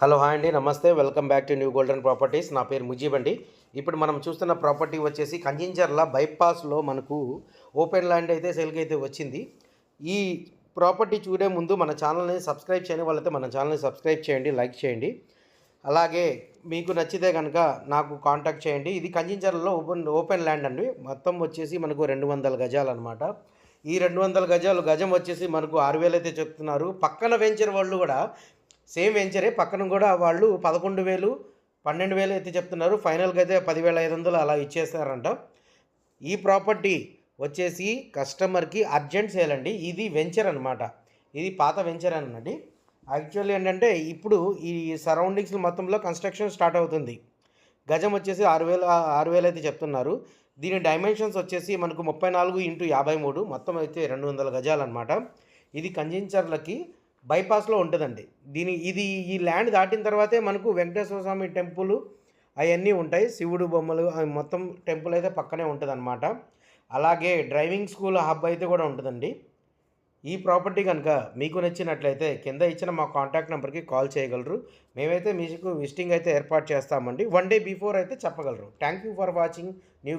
Hello hi అండి నమస్తే. Welcome back to new golden properties. నా పేరు ముజీబ్ అండి. ఇప్పుడు మనం చూస్తున్న ప్రాపర్టీ వచ్చేసి కంజించర్ల బైపాస్లో మనకు ఓపెన్ ల్యాండ్ అయితే సేల్కి అయితే వచ్చింది. ఈ ప్రాపర్టీ చూడే ముందు మన ఛానల్ని సబ్స్క్రైబ్ చేయని వాళ్ళైతే మన ఛానల్ని సబ్స్క్రైబ్ చేయండి లైక్ చేయండి. అలాగే మీకు నచ్చితే కనుక నాకు కాంటాక్ట్ చేయండి. ఇది కంజించర్లలో ఓపెన్ ఓపెన్ ల్యాండ్ అండి. మొత్తం వచ్చేసి మనకు రెండు వందల గజాలు అనమాట ఈ రెండు వందల గజాలు గజం వచ్చేసి మనకు ఆరు వేలు అయితే చెప్తున్నారు. పక్కన వెంచర్ వాళ్ళు కూడా సేమ్ వెంచరే పక్కన కూడా వాళ్ళు పదకొండు వేలు పన్నెండు వేలు అయితే చెప్తున్నారు. ఫైనల్గా అయితే పదివేల ఐదు వందలు అలా ఇచ్చేస్తారంట ఈ ప్రాపర్టీ వచ్చేసి కస్టమర్కి అర్జెంట్ సేల్ అండి. ఇది వెంచర్ అనమాట ఇది పాత వెంచర్ అనండి యాక్చువల్లీ ఏంటంటే ఇప్పుడు ఈ సరౌండింగ్స్ మొత్తంలో కన్స్ట్రక్షన్ స్టార్ట్ అవుతుంది. గజం వచ్చేసి ఆరు వేలు ఆరు వేలు అయితే చెప్తున్నారు. దీని డైమెన్షన్స్ వచ్చేసి మనకు ముప్పై నాలుగు ఇంటూ యాభై మూడు. మొత్తం అయితే రెండు వందల గజాలన్నమాట ఇది కంజించర్లకి బైపాస్లో ఉంటుందండి. దీని ఇది ఈ ల్యాండ్ దాటిన తర్వాతే మనకు వెంకటేశ్వర స్వామి టెంపుల్ అవన్నీ ఉంటాయి. శివుడు బొమ్మలు మొత్తం టెంపుల్ అయితే పక్కనే ఉంటుందన్నమాట. అలాగే డ్రైవింగ్ స్కూల్ హబ్ అయితే కూడా ఉంటుందండి. ఈ ప్రాపర్టీ కనుక మీకు నచ్చినట్లయితే కింద ఇచ్చిన మా కాంటాక్ట్ నెంబర్కి కాల్ చేయగలరు. మేమైతే మీకు విజిటింగ్ అయితే ఏర్పాటు చేస్తామండి. వన్ డే బిఫోర్ అయితే చెప్పగలరు. Thank you for watching. New